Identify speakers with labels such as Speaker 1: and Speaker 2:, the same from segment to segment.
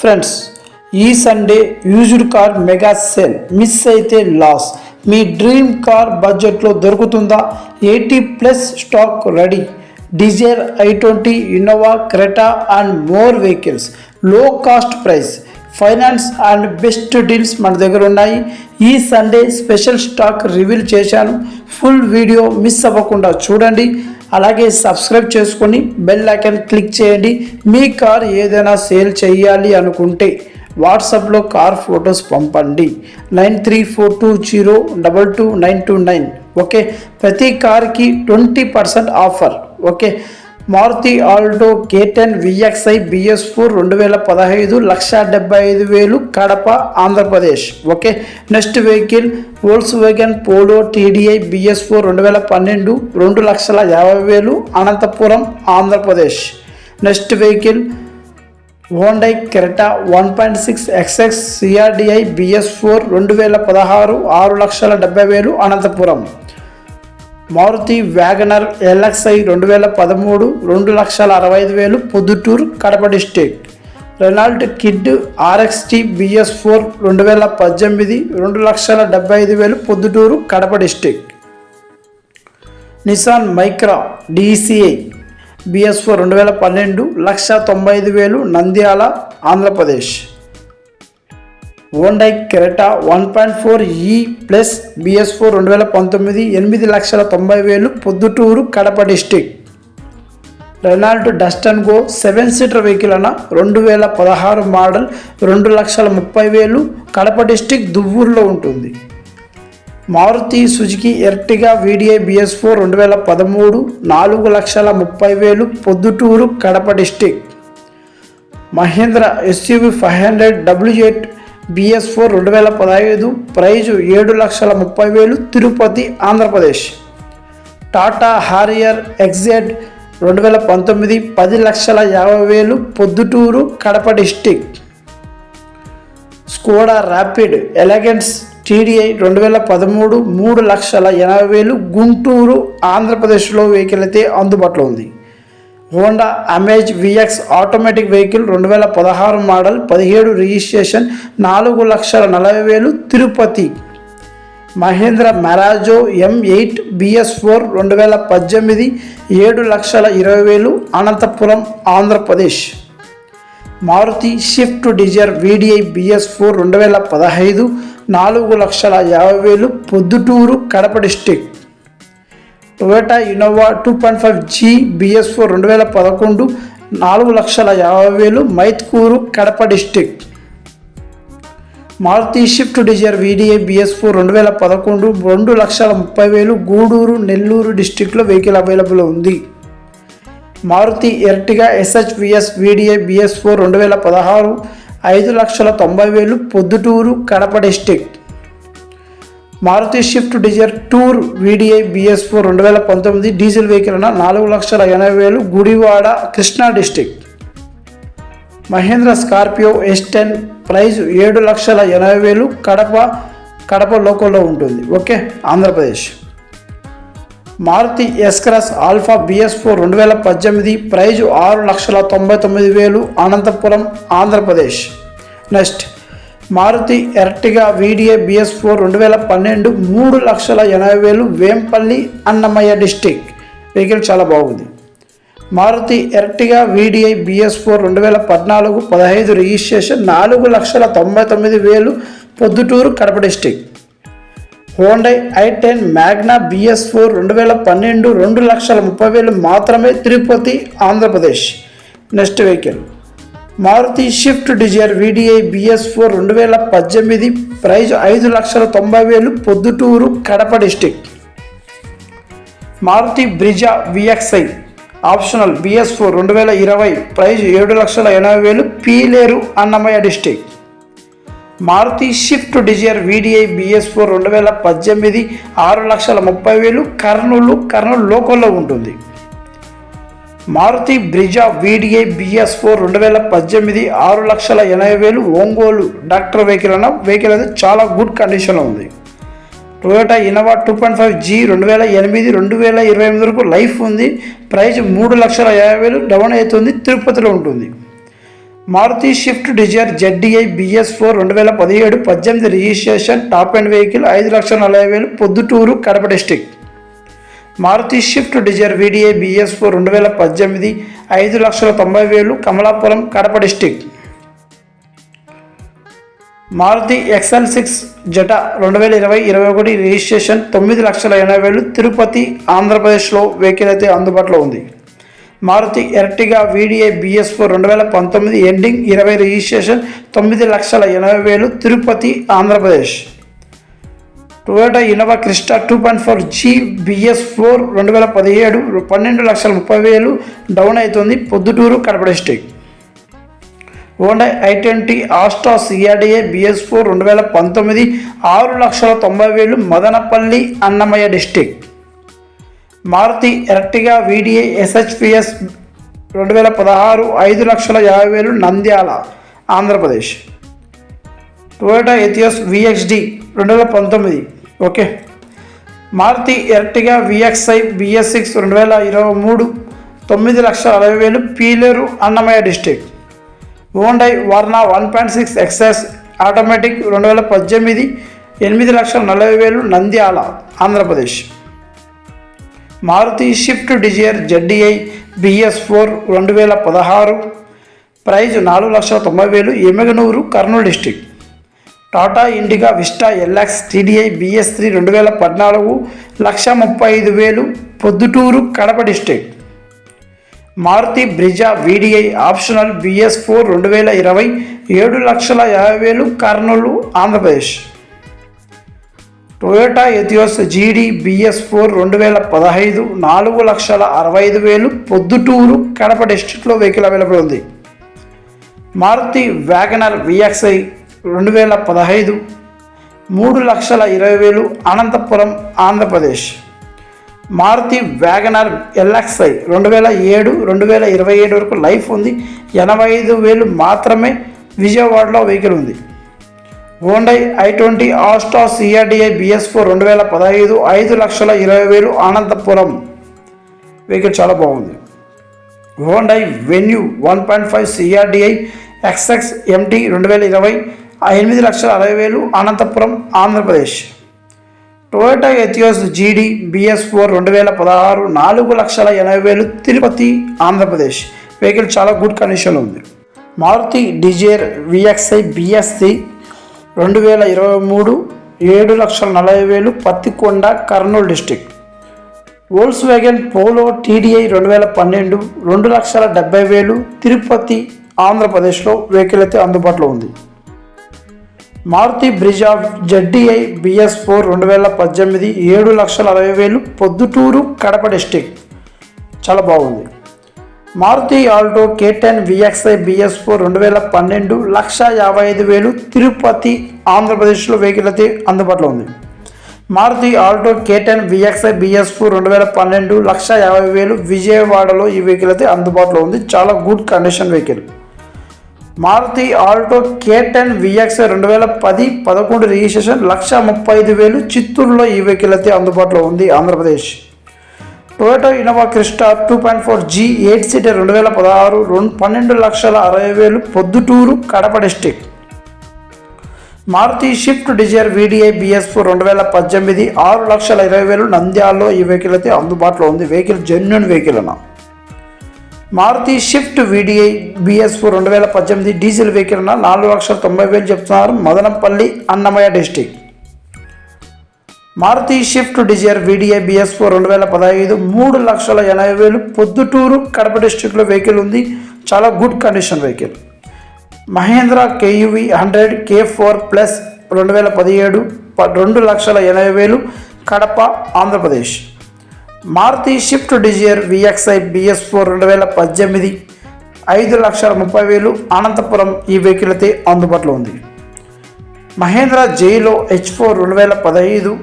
Speaker 1: Friends ఈ Sunday used car mega sale miss అయితే loss మీ డ్రీమ్ కార్ బడ్జెట్లో దొరుకుతుందా? Eighty plus stock ready Dzire i twenty Innova Creta and more వెహికల్స్లో cost price finance and best deals మన దగ్గర ఉన్నాయి. ఈ సండే స్పెషల్ స్టాక్ రివీల్ చేశాను. ఫుల్ వీడియో మిస్ అవ్వకుండా చూడండి. అలాగే సబ్స్క్రైబ్ చేసుకొని బెల్ ఐకన్ క్లిక్ చేయండి. మీ కార్ ఏదైనా సేల్ చేయాలి అనుకుంటే వాట్సాప్లో కార్ ఫొటోస్ పంపండి. Nine three four two zero double two nine two nine. Okay? ప్రతి కార్కి twenty percent offer. Okay? Maruti Alto K ten VXI BS four రెండు వేల పదహైదు లక్ష డెబ్బై ఐదు వేలు Kadapa Andhra Pradesh. Okay next vehicle Volkswagen Polo TDI BS four రెండు వేల పన్నెండు రెండు లక్షల యాభై వేలు Anantapuram Andhra Pradesh. Next vehicle Hyundai Creta one point six X X CRDI BS four రెండు వేల పదహారు ఆరు లక్షల డెబ్బై వేలు అనంతపురం. మారుతి వ్యాగనర్ ఎల్ఎక్స్ఐ రెండు వేల పదమూడు రెండు లక్షల అరవై ఐదు వేలు Proddatur Kadapa district Renault Kwid RXT BS four రెండు వేల పద్దెనిమిది రెండు లక్షల డెబ్బై ఐదు వేలు Proddatur Kadapa district Nissan Micra DCI BS four రెండు వేల పన్నెండు లక్ష తొంభై ఐదు వేలు Nandyal Andhra Pradesh. Hyundai Creta one point four E plus BS four రెండు వేల పంతొమ్మిది ఎనిమిది లక్షల తొంభై వేలు Proddatur Kadapa district Renault Datsun Go seven seater vehicle అన్న రెండు వేల పదహారు మోడల్ రెండు లక్షల ముప్పై వేలు కడప డిస్టిక్ దువ్వూరులో ఉంటుంది. Maruti Suzuki Ertiga VDI BS four రెండు వేల పదమూడు నాలుగు లక్షల ముప్పై వేలు Proddatur Kadapa district Mahindra SUV five hundred W eight BS four రెండు వేల పదహైదు ప్రైజు ఏడు లక్షల ముప్పై వేలు తిరుపతి ఆంధ్రప్రదేశ్. టాటా హారియర్ ఎగ్జెడ్ రెండు వేల పంతొమ్మిది పది లక్షల యాభై వేలు Proddatur Kadapa district. Skoda Rapid elegance TDI రెండు వేల పదమూడు మూడు లక్షల ఎనభై వేలు గుంటూరు ఆంధ్రప్రదేశ్లో వెహికల్ అయితే అందుబాటులో ఉంది. Honda Amaze VX automatic vehicle రెండు వేల పదహారు మోడల్ పదిహేడు రిజిస్ట్రేషన్ నాలుగు లక్షల నలభై వేలు Tirupati. Mahindra Marazzo M eight BS four రెండు వేల పద్దెనిమిది ఏడు లక్షల ఇరవై వేలు Anantapur Andhra Pradesh. Maruti Swift Dzire VDI BS four రెండు వేల పదహైదు నాలుగు లక్షల యాభై వేలు Proddatur Kadapa district Toyota Innova two point five G BS four రెండు వేల పదకొండు నాలుగు లక్షల యాభై వేలు Mydukur Kadapa district Maruti Swift Dzire VDI BS four రెండు వేల పదకొండు రెండు లక్షల ముప్పై వేలు గూడూరు నెల్లూరు డిస్టిక్లో వెహికల్ అవైలబుల్ ఉంది. Maruti Ertiga SHVS VDI BS four రెండు వేల పదహారు ఐదు లక్షల తొంభై వేలు Proddatur Kadapa district Maruti Swift Dzire tour VDI BS four రెండు వేల పంతొమ్మిది డీజిల్ వెహికల్ నాలుగు లక్షల ఎనభై వేలు Gudivada Krishna district Mahindra Scorpio S ten price ఏడు లక్షల ఎనభై వేలు కడప కడప లోకల్లో ఉంటుంది. Okay Andhra Pradesh. Maruti S Cross Alpha BS four రెండు వేల పద్దెనిమిది ప్రైజ్ ఆరు లక్షల తొంభై తొమ్మిది వేలు Anantapur Andhra Pradesh. Next Maruti Ertiga VDA BS four రెండు వేల పన్నెండు మూడు లక్షల ఎనభై వేలు వేంపల్లి అన్నమయ్య డిస్టిక్. వెహికల్ చాలా బాగుంది. Maruti Ertiga VDI BS four రెండు వేల పద్నాలుగు పదహైదు రిజిస్ట్రేషన్ నాలుగు లక్షల తొంభై తొమ్మిది వేలు Proddatur Kadapa district. Hyundai I ten Magna BS four రెండు వేల పన్నెండు రెండు లక్షల ముప్పై వేలు మాత్రమే Tirupati Andhra Pradesh. Next vehicle. Maruti Swift Dzire VDI BS four రెండు వేల పద్దెనిమిది ప్రైజ్ ఐదు లక్షల తొంభై వేలు Proddatur Kadapa district. Maruti Brezza VXI optional BS four రెండు వేల ఇరవై ప్రైజ్ ఏడు లక్షల ఎనభై వేలు Piler Annamayya district. Maruti Swift Dzire VDI BS four రెండు వేల పద్దెనిమిది ఆరు లక్షల ముప్పై వేలు కర్నూలు కర్నూలు లోకల్లో ఉంటుంది. Maruti Brezza VDI BS four రెండు వేల పద్దెనిమిది ఆరు లక్షల ఎనభై వేలు ఒంగోలు డాక్టర్ వెహికల్ అన్న వెహికల్ అయితే చాలా గుడ్ కండిషన్లో ఉంది. Toyota Innova two point five G రెండు వేల ఎనిమిది రెండు వేల ఇరవై ఎనిమిది వరకు లైఫ్ ఉంది. ప్రైస్ మూడు లక్షల యాభై వేలు డౌన్ అవుతుంది తిరుపతిలో ఉంటుంది. Maruti Swift Dzire ZDI BS four రెండు వేల పదిహేడు పద్దెనిమిది రిజిస్ట్రేషన్ టాప్ అండ్ వెహికల్ ఐదు లక్షల నలభై వేలు Proddatur Kadapa district Maruti Swift Dzire VDI BS four రెండు వేల పద్దెనిమిది ఐదు లక్షల తొంభై వేలు Kamalapuram Kadapa district. Maruti XL six Zeta రెండు వేల ఇరవై ఇరవై ఒకటి రిజిస్ట్రేషన్ తొమ్మిది లక్షల ఎనభై వేలు తిరుపతి ఆంధ్రప్రదేశ్లో వెహికల్ అయితే అందుబాటులో ఉంది. Maruti Ertiga VDA BS four రెండు వేల పంతొమ్మిది ఎండింగ్ ఇరవై రిజిస్ట్రేషన్ తొమ్మిది లక్షల ఎనభై వేలు Tirupati Andhra Pradesh. Toyota Innova Crysta two point four G BS four రెండు వేల పదిహేడు పన్నెండు లక్షల ముప్పై వేలు డౌన్ అవుతుంది. Proddatur Kadapa district Honda i twenty Asta CRDi BS four రెండు వేల పంతొమ్మిది ఆరు లక్షల తొంభై వేలు Madanapalle Annamayya district Maruti Ertiga VDI ఎస్హెచ్పిఎస్ రెండు వేల పదహారు ఐదు లక్షల యాభై వేలు Nandyal Andhra Pradesh. Toyota Etios VXD రెండు వేల పంతొమ్మిది okay. Maruti Ertiga VXI BS six రెండు వేల ఇరవై మూడు తొమ్మిది లక్షల అరవై వేలు Pileru Annamayya district Hyundai Verna one point six SX automatic రెండు వేల పద్దెనిమిది ఎనిమిది లక్షల నలభై వేలు Nandyal Andhra Pradesh. Maruti Swift Dzire ZDI BS four రెండు వేల పదహారు. ప్రైజ్ నాలుగు లక్షల తొంభై వేలు Yemmiganur Kurnool district Tata Indica Vista LX TDI BS three రెండు వేల పద్నాలుగు లక్ష ముప్పై ఐదు వేలు Proddatur Kadapa district Maruti Brezza VDI optional BS four రెండు వేల ఇరవై ఏడు లక్షల యాభై వేలు కర్నూలు ఆంధ్రప్రదేశ్. టొయోటా ఎథియోస్ జీడీ బిఎస్ ఫోర్ రెండు వేల పదహైదు నాలుగు లక్షల అరవై ఐదు వేలు పొద్దుటూరు కడప డిస్టిక్లో వెహికల్ అవైలబుల్ ఉంది. మారుతి వ్యాగనర్ విఎక్స్ఐ రెండు వేల పదహైదు మూడు లక్షల ఇరవై వేలు Anantapur Andhra Pradesh. Maruti Wagon R LXI రెండు వేల ఏడు రెండు వేల ఇరవై ఏడు వరకు లైఫ్ ఉంది. ఎనభై ఐదు వేలు మాత్రమే విజయవాడలో వెహికల్ ఉంది. Hyundai i twenty Asta CRDi BS four రెండు వేల పదహైదు ఐదు లక్షల ఇరవై వేలు అనంతపురం. వెహికల్ చాలా బాగుంది. Hyundai Venue one point five CRDi SX MT రెండు వేల ఇరవై ఎనిమిది లక్షల అరవై వేలు అనంతపురం ఆంధ్రప్రదేశ్. టొయోటా ఎథియోస్ జీడీ బిఎస్ ఫోర్ రెండు వేల పదహారు నాలుగు లక్షల ఎనభై వేలు తిరుపతి ఆంధ్రప్రదేశ్. వెహికల్ చాలా గుడ్ కండిషన్లో ఉంది. మారుతి డిజైర్ విఎక్స్ఐ బిఎస్సి రెండు వేల ఇరవై మూడు ఏడు లక్షల నలభై వేలు Pattikonda Kurnool district Volkswagen Polo TDI రెండు వేల పన్నెండు రెండు లక్షల డెబ్బై వేలు తిరుపతి ఆంధ్రప్రదేశ్లో వెహికల్ అయితే అందుబాటులో ఉంది. Maruti Brezza ZDI BS four రెండు వేల పద్దెనిమిది ఏడు లక్షల అరవై వేలు పొద్దుటూరు కడప డిస్టిక్. చాలా బాగుంది. Maruti Alto K ten VXI BS four రెండు వేల పన్నెండు లక్ష యాభై ఐదు వేలు తిరుపతి ఆంధ్రప్రదేశ్లో వెహికల్ అయితే అందుబాటులో ఉంది. Maruti Alto K ten VXI BS four రెండు వేల పన్నెండు లక్ష యాభై వేలు విజయవాడలో ఈ వెహికల్ అయితే అందుబాటులో ఉంది. చాలా good condition vehicle. Maruti Alto K ten VX రెండు వేల పది పదకొండు రిజిస్ట్రేషన్ లక్ష ముప్పై ఐదు వేలు చిత్తూరులో ఈ వెహికల్ అయితే అందుబాటులో ఉంది Andhra Pradesh. Toyota Innova Crysta two point four G eight seater రెండు వేల పదహారు రెండు పన్నెండు లక్షల అరవై వేలు Proddatur Kadapa district. Maruti Swift Dzire VDI BS four రెండు వేల పద్దెనిమిది ఆరు లక్షల ఇరవై వేలు నంద్యాలలో ఈ వెహికల్ అయితే అందుబాటులో ఉంది వెహికల్ జెన్యున్ వెహికల్ అన్నా. Maruti Swift VDI BS four రెండు వేల పద్దెనిమిది డీజిల్ వెహికల్ నాలుగు లక్షల తొంభై వేలు చెప్తున్నారు Madanapalle Annamayya district. Maruti Swift Dzire VDI BS four రెండు వేల పదహైదు మూడు లక్షల ఎనభై వేలు పొద్దుటూరు కడప డిస్టిక్లో వెహికల్ ఉంది. చాలా good condition vehicle. Mahindra KUV hundred K four plus రెండు వేల పదిహేడు ప- రెండు లక్షల ఎనభై వేలు Kadapa Andhra Pradesh. Maruti Swift Dzire VXI BS four రెండు వేల పద్దెనిమిది. ఐదు లక్షల ముప్పై వేలు అనంతపురం ఈ వెహికల్ అయితే అందుబాటులో ఉంది. మహేంద్ర జైలో హెచ్ ఫోర్ రెండు వేల పదహైదు.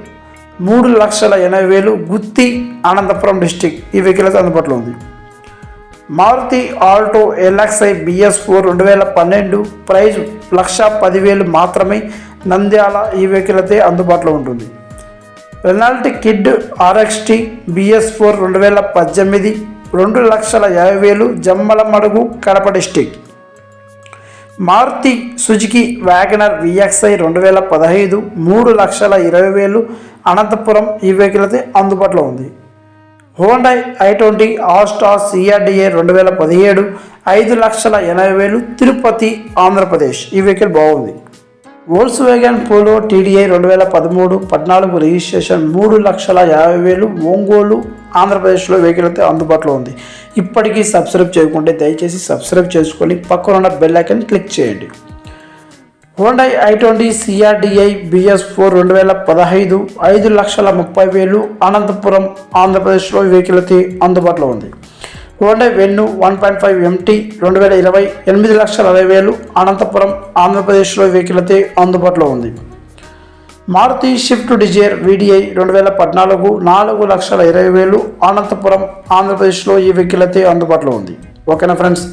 Speaker 1: మూడు లక్షల ఎనభై వేలు గుత్తి అనంతపురం డిస్టిక్ ఈ వెహికల్ అయితే అందుబాటులో ఉంది. Maruti Alto LXI BS four రెండు వేల పన్నెండు. ప్రైజ్ లక్ష పదివేలు మాత్రమే నంద్యాల ఈ వెహికల్ అయితే అందుబాటులో ఉంటుంది. Renault Kwid RXT BS four రెండు వేల పద్దెనిమిది రెండు లక్షల యాభై వేలు Jammalamadugu Kadapa district. Maruti Suzuki Wagon R VXI రెండు వేల పదహైదు మూడు లక్షల ఇరవై వేలు అనంతపురం ఈ వెహికల్ అయితే అందుబాటులో ఉంది. Hyundai i twenty Asta CRDi రెండు వేల పదిహేడు ఐదు లక్షల ఎనభై వేలు తిరుపతి ఆంధ్రప్రదేశ్ ఈ వెహికల్ బాగుంది. వోల్స్ వేగన్ పోలో టీడీఐ రెండు వేల పదమూడు పద్నాలుగు రిజిస్ట్రేషన్ మూడు లక్షల యాభై వేలు ఒంగోలు ఆంధ్రప్రదేశ్లో వెహికల్ అయితే అందుబాటులో ఉంది. ఇప్పటికీ సబ్స్క్రైబ్ చేయకుంటే దయచేసి సబ్స్క్రైబ్ చేసుకొని పక్కన ఉన్న బెల్ ఐకన్ క్లిక్ చేయండి. Hyundai i twenty CRDi BS four రెండు వేల పదహైదు ఐదు లక్షల ముప్పై వేలు అనంతపురం ఆంధ్రప్రదేశ్లో ఈ వెహికల్ అయితే అందుబాటులో ఉంది. హోండై వెన్ను వన్ పాయింట్ ఫైవ్ ఎంటీ రెండు వేల ఇరవై ఎనిమిది లక్షల అరవై వేలు అనంతపురం ఆంధ్రప్రదేశ్లో ఈ వెహికల్ అయితే అందుబాటులో ఉంది. మారుతి షిఫ్ట్ డిజైర్ వీడిఐ రెండు వేల పద్నాలుగు నాలుగు లక్షల ఇరవై వేలు అనంతపురం ఆంధ్రప్రదేశ్లో ఈ వెహికల్ అయితే అందుబాటులో ఉంది. ఓకేనా friends?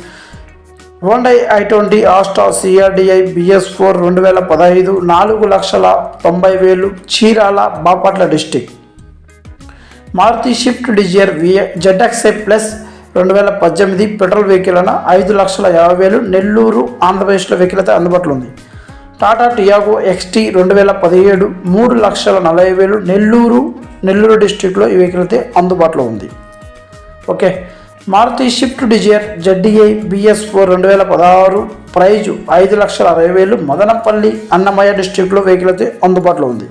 Speaker 1: Hyundai i twenty Asta CRDi BS four రెండు వేల పదహైదు నాలుగు లక్షల తొంభై వేలు Chirala Bapatla district. Maruti Swift Dzire VA ZXI plus రెండు వేల పద్దెనిమిది పెట్రోల్ వెహికల్ అన్న ఐదు లక్షల యాభై వేలు నెల్లూరు ఆంధ్రప్రదేశ్లో వెహికల్ అయితే అందుబాటులో ఉంది. టాటా టియాగో ఎక్స్టీ రెండు వేల పదిహేడు మూడు లక్షల నలభై వేలు నెల్లూరు నెల్లూరు డిస్టిక్లో ఈ వెహికల్ అయితే అందుబాటులో ఉంది. Okay. Maruti Swift Dzire ZDI BS four రెండు వేల పదహారు ప్రైజు ఐదు లక్షల అరవై వేలు మదనపల్లి అన్నమయ్య డిస్టిక్లో వెహికల్ అయితే అందుబాటులో ఉంది.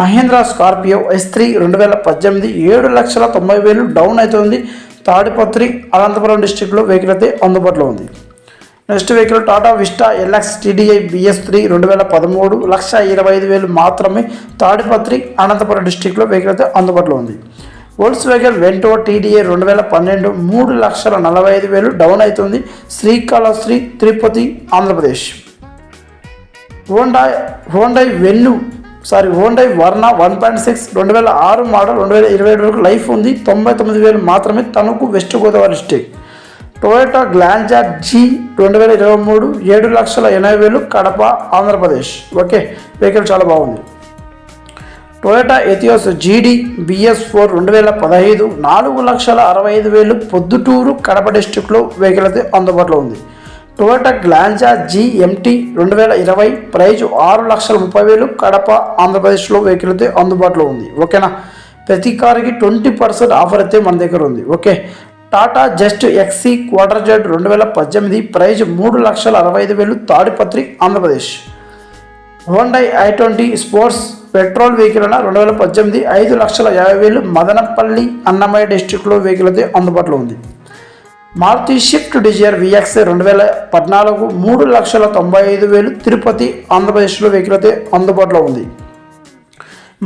Speaker 1: మహేంద్ర స్కార్పియో ఎస్ త్రీ రెండు వేల పద్దెనిమిది ఏడు లక్షల తొంభై వేలు డౌన్ అవుతుంది తాడిపత్రి అనంతపురం డిస్టిక్లో వెహికల్ అయితే అందుబాటులో ఉంది. Next vehicle Tata Vista LX TDI BS three రెండు వేల పదమూడు లక్ష ఇరవై ఐదు వేలు మాత్రమే తాడిపత్రి అనంతపురం డిస్టిక్లో వెహికల్ అయితే అందుబాటులో ఉంది. వోల్స్ వెహికల్ వెంటో టీడీఏ రెండు వేల పన్నెండు మూడు లక్షల నలభై ఐదు వేలు డౌన్ అవుతుంది. Srikalahasti Tirupati Andhra Pradesh. Honda Hyundai Venue sorry Hyundai వర్ణ వన్ పాయింట్ సిక్స్ రెండు వేల ఆరు మోడల్ రెండు వేల ఇరవై ఏడు వరకు లైఫ్ ఉంది. తొంభై తొమ్మిది వేలు మాత్రమే Tanuku west Godavari district Toyota Glanza G రెండు వేల ఇరవై మూడు ఏడు లక్షల ఎనభై వేలు కడప ఆంధ్రప్రదేశ్. ఓకే వెహికల్ చాలా బాగుంది. టొయోటా ఎథియోస్ జీడీ బిఎస్ ఫోర్ రెండు వేల పదహైదు నాలుగు లక్షల అరవై ఐదు వేలు పొద్దుటూరు కడప డిస్టిక్లో వెహికల్ అయితే అందుబాటులో ఉంది. టొయోటా గ్లాంజా జిఎంటీ రెండు వేల ఇరవై ప్రైజు ఆరు లక్షల ముప్పై వేలు కడప ఆంధ్రప్రదేశ్లో వెహికల్ అయితే అందుబాటులో ఉంది. ఓకేనా? ప్రతి కారుకి ట్వంటీ పర్సెంట్ ఆఫర్ అయితే మన దగ్గర ఉంది. Okay? Tata Zest XE quarter Z రెండు వేల పద్దెనిమిది ప్రైజ్ మూడు లక్షల అరవై ఐదు వేలు Tadipatri Andhra Pradesh. Hyundai i twenty sports petrol vehicle అన్న రెండు వేల పద్దెనిమిది ఐదు లక్షల యాభై వేలు మదనపల్లి అన్నమయ్య డిస్టిక్లో వెహికల్ అయితే అందుబాటులో ఉంది. మారుతి షిఫ్ట్ డిజైర్ విఎక్స్ రెండు వేల పద్నాలుగు మూడు లక్షల తొంభై ఐదు వేలు తిరుపతి ఆంధ్రప్రదేశ్లో వెహికల్ అయితే అందుబాటులో ఉంది.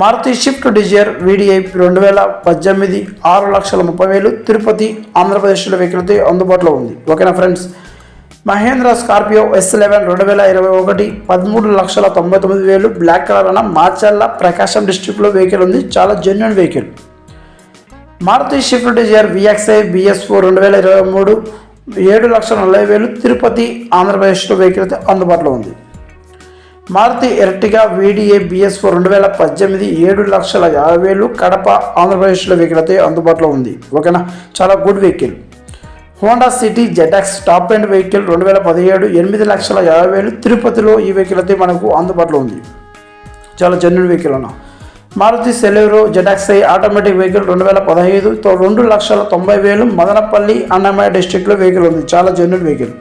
Speaker 1: మారుతి షిఫ్ట్ డిజైర్ వీడిఐ రెండు వేల పద్దెనిమిది ఆరు లక్షల ముప్పై వేలు తిరుపతి ఆంధ్రప్రదేశ్లో వెహికల్ అయితే అందుబాటులో ఉంది. ఓకేనా friends? Mahindra Scorpio S eleven రెండు వేల ఇరవై ఒకటి పదమూడు లక్షల తొంభై తొమ్మిది వేలు బ్లాక్ కలర్ అన్న మార్చల్ల ప్రకాశం డిస్టిక్లో వెహికల్ ఉంది. చాలా genuine vehicle Maruti Swift Dzire VXI BS రెండు వేల ఇరవై మూడు ఏడు లక్షల నలభై వేలు తిరుపతి ఆంధ్రప్రదేశ్లో వెహికల్ అందుబాటులో ఉంది. మారుతి ఎర్టిగా వీడిఏ బిఎస్ రెండు వేల పద్దెనిమిది ఏడు లక్షల యాభై వేలు కడప ఆంధ్రప్రదేశ్లో వెహికల్ అయితే అందుబాటులో ఉంది. ఓకేనా? చాలా good vehicle Honda City ZX top end vehicle రెండు వేల పదిహేడు ఎనిమిది లక్షల యాభై వేలు తిరుపతిలో ఈ వెహికల్ అయితే మనకు అందుబాటులో ఉంది. చాలా జెన్యున్ వెహికల్ అన్నా. Maruti Celerio ZXI automatic vehicle రెండు వేల పదహైదు తో రెండు లక్షల తొంభై వేలు మదనపల్లి అన్నమయ్య డిస్టిక్లో వెహికల్ ఉంది. చాలా genuine vehicle.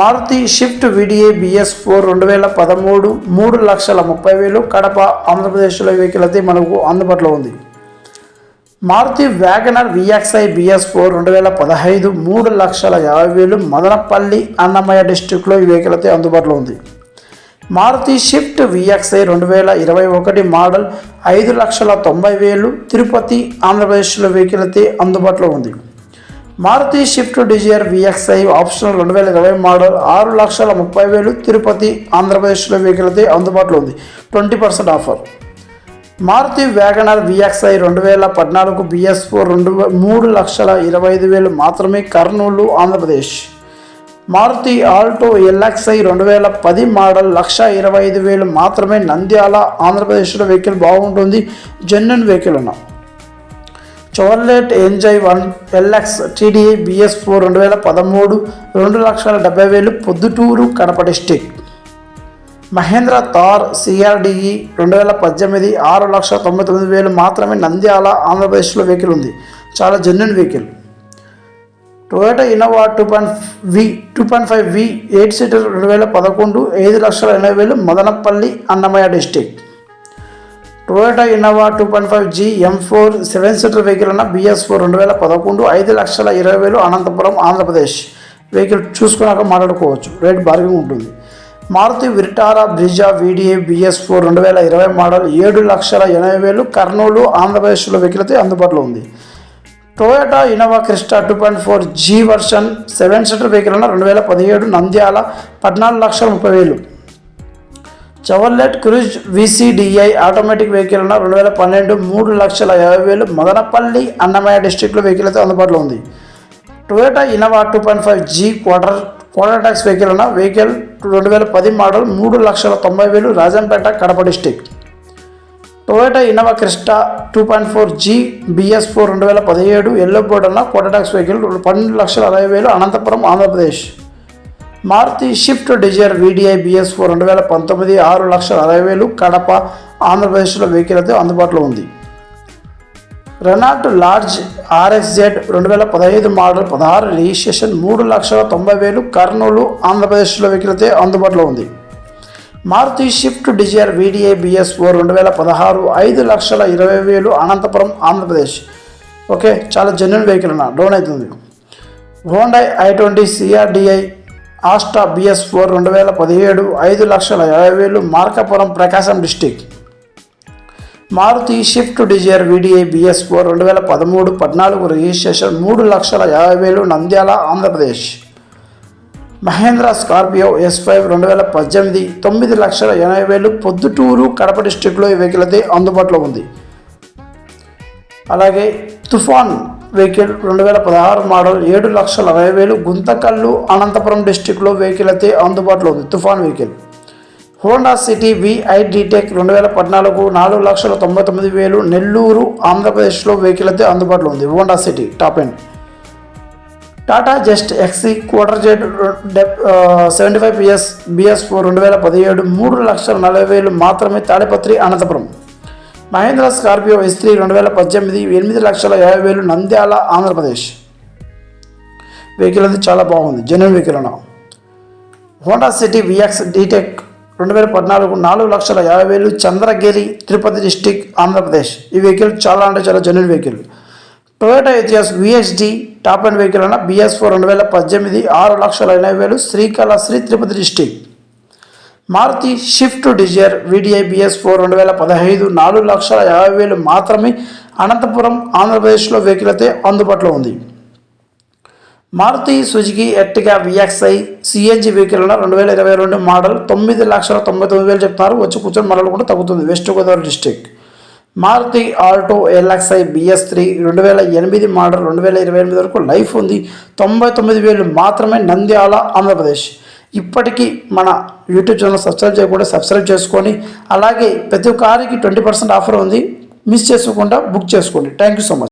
Speaker 1: Maruti Swift VDI BS four రెండు వేల పదమూడు మూడు లక్షల ముప్పై వేలు కడప ఆంధ్రప్రదేశ్లో వెహికల్ అయితే మనకు అందుబాటులో ఉంది. Maruti Wagon R VXI BS four రెండు వేల పదహైదు మూడు లక్షల యాభై వేలు మదనపల్లి అన్నమయ్య డిస్టిక్లో ఈ వెహికల్ అయితే అందుబాటులో ఉంది. మారుతి షిఫ్ట్ విఎక్స్ఐ రెండు వేల ఇరవై ఒకటి మోడల్ ఐదు లక్షల తొంభై వేలు తిరుపతి ఆంధ్రప్రదేశ్లో వెహికల్ అయితే అందుబాటులో ఉంది. Maruti Swift Dzire VXI optional రెండు వేల ఇరవై మోడల్ ఆరు లక్షల ముప్పై వేలు తిరుపతి ఆంధ్రప్రదేశ్లో వెహికల్ అయితే అందుబాటులో ఉంది. Twenty percent offer. Maruti Wagon R VXI రెండు వేల పద్నాలుగు బిఎస్ ఫోర్ రెండు మూడు లక్షల ఇరవై ఐదు వేలు మాత్రమే కర్నూలు ఆంధ్రప్రదేశ్. మారుతి ఆల్టో ఎల్ఎక్స్ఐ రెండు వేల పది మోడల్ లక్ష ఇరవై ఐదు వేలు మాత్రమే నంద్యాల ఆంధ్రప్రదేశ్లో వెహికల్ బాగుంటుంది జెన్యున్ వెహికల్ ఉన్నాం. Chevrolet Enjoy one LX TDI BS four రెండు వేల పదమూడు రెండు లక్షల డెబ్బై వేలు Proddatur Kadapa district. Mahindra Thar CRDe రెండు వేల పద్దెనిమిది ఆరు లక్షల తొంభై తొమ్మిది వేలు మాత్రమే నంద్యాల ఆంధ్రప్రదేశ్లో వెహికల్ ఉంది. చాలా genuine vehicle. Toyota Innova two point V two point five V eight seater రెండు వేల పదకొండు ఐదు లక్షల ఎనభై వేలు Madanapalle Annamayya district Toyota Innova two point five G M four seven seater vehicle అన్న బిఎస్ ఫోర్ రెండు వేల పదకొండు ఐదు లక్షల ఇరవై వేలు అనంతపురం ఆంధ్రప్రదేశ్. వెహికల్ చూసుకున్నాక మాట్లాడుకోవచ్చు. రేట్ బార్గింగ్ ఉంటుంది. Maruti Vitara Brezza VDI BS four రెండు వేల ఇరవై మోడల్ ఏడు లక్షల ఎనభై వేలు కర్నూలు ఆంధ్రప్రదేశ్లో వెహికల్ అయితే అందుబాటులో ఉంది. Toyota Innova Crysta two point four G version seven seater vehicle అన్న రెండు వేల పదిహేడు నంద్యాల పద్నాలుగు లక్షల ముప్పై వేలు. Chevrolet Cruze VCDi automatic vehicle అన్న రెండు వేల పన్నెండు మూడు లక్షల యాభై వేలు మదనపల్లి అన్నమయ్య డిస్టిక్లో వెహికల్ అయితే అందుబాటులో ఉంది. Toyota Innova two point five G quarter quarter tax vehicle అన్న వెహికల్ రెండు వేల పది మోడల్ మూడు లక్షల తొంభై వేలు Rajampet Kadapa district Toyota Innova Crysta two point four G BS four రెండు వేల పదిహేడు ఎల్లో బోర్డ్ అన్న వెహికల్ పన్నెండు లక్షల అరవై వేలు Anantapur Andhra Pradesh. Maruti Swift Dzire VDI BS four రెండు వేల పంతొమ్మిది ఆరు లక్షల అరవై వేలు కడప ఆంధ్రప్రదేశ్లో వెహికల్ అయితే అందుబాటులో ఉంది. రెనాల్ట్ లార్జ్ ఆర్ఎక్స్జెడ్ రెండు వేల పదహైదు మోడల్ పదహారు రిజిస్ట్రేషన్ మూడు లక్షల తొంభై వేలు కర్నూలు ఆంధ్రప్రదేశ్లో వెహికల్ అయితే అందుబాటులో ఉంది. Maruti Swift Dzire VDI BS four రెండు వేల పదహారు ఐదు లక్షల ఇరవై వేలు అనంతపురం ఆంధ్రప్రదేశ్. ఓకే చాలా జెన్యున్ వెహికల్ అన్న డౌన్ అవుతుంది Hyundai i twenty CRDi Asta BS four రెండు వేల పదిహేడు ఐదు లక్షల యాభై వేలు Markapur Prakasam district Maruti Swift Dzire VDI BS four రెండు వేల పదమూడు పద్నాలుగు రిజిస్ట్రేషన్ మూడు లక్షల యాభై వేలు Nandyal Andhra Pradesh. Mahindra Scorpio S five రెండు వేల పద్దెనిమిది తొమ్మిది లక్షల ఎనభై వేలు పొద్దుటూరు కడప డిస్టిక్లో ఈ వెహికల్ అయితే అందుబాటులో ఉంది. అలాగే తుఫాన్ వెహికల్ రెండు వేల పదహారు మోడల్ ఏడు లక్షల అరవై వేలు గుంతకల్లు అనంతపురం డిస్టిక్లో వెహికల్ అయితే అందుబాటులో ఉంది Toofan vehicle. Honda City VI DTEC రెండు వేల పద్నాలుగు నాలుగు లక్షల తొంభై తొమ్మిది వేలు నెల్లూరు ఆంధ్రప్రదేశ్లో వెహికల్ అయితే అందుబాటులో ఉంది Honda City top end. Tata Zest XE quarter Z seventy five PS BS four రెండు వేల పదిహేడు మూడు లక్షల నలభై వేలు మాత్రమే Tadipatri Anantapur Mahindra Scorpio S three రెండు వేల పద్దెనిమిది ఎనిమిది లక్షల యాభై వేలు నంద్యాల ఆంధ్రప్రదేశ్ వెహికల్ అది చాలా బాగుంది జెన్యున్ వెహికల్ అన్న హోండా సిటీ విఎక్స్ డీటెక్ రెండు వేల పద్నాలుగు నాలుగు లక్షల యాభై వేలు చంద్రగిరి తిరుపతి డిస్టిక్ ఆంధ్రప్రదేశ్ ఈ వెహికల్ చాలా అంటే చాలా genuine vehicle Toyota Etios VXD top end vehicle అన్న బిఎస్ ఫోర్ రెండు వేల పద్దెనిమిది ఆరు లక్షల ఎనభై వేలు Srikalahasti Tirupati district Maruti Swift Dzire VDI BS four రెండు వేల పదహైదు నాలుగు లక్షల యాభై వేలు మాత్రమే అనంతపురం ఆంధ్రప్రదేశ్లో వెహికల్ అయితే అందుబాటులో ఉంది. Maruti Suzuki Ertiga VXI CNG vehicle రెండు వేల ఇరవై రెండు మోడల్ తొమ్మిది లక్షల తొంభై తొమ్మిది వేలు చెప్తున్నారు. వచ్చి కూర్చొని కూడా తగ్గుతుంది. West Godavari district Maruti Alto LXI BS three రెండు వేల ఎనిమిది మోడల్ రెండు వేల ఇరవై ఎనిమిది వరకు లైఫ్ ఉంది. తొంభై తొమ్మిది వేలు మాత్రమే నంద్యాల ఆంధ్రప్రదేశ్. ఇప్పటికీ మన యూట్యూబ్ ఛానల్ సబ్స్క్రైబ్ చేయకుండా సబ్స్క్రైబ్ చేసుకొని అలాగే ప్రతి ఒక్క కారుకి ట్వంటీ పర్సెంట్ ఆఫర్ ఉంది. మిస్ చేసుకోకుండా బుక్ చేసుకోండి. Thank you so much.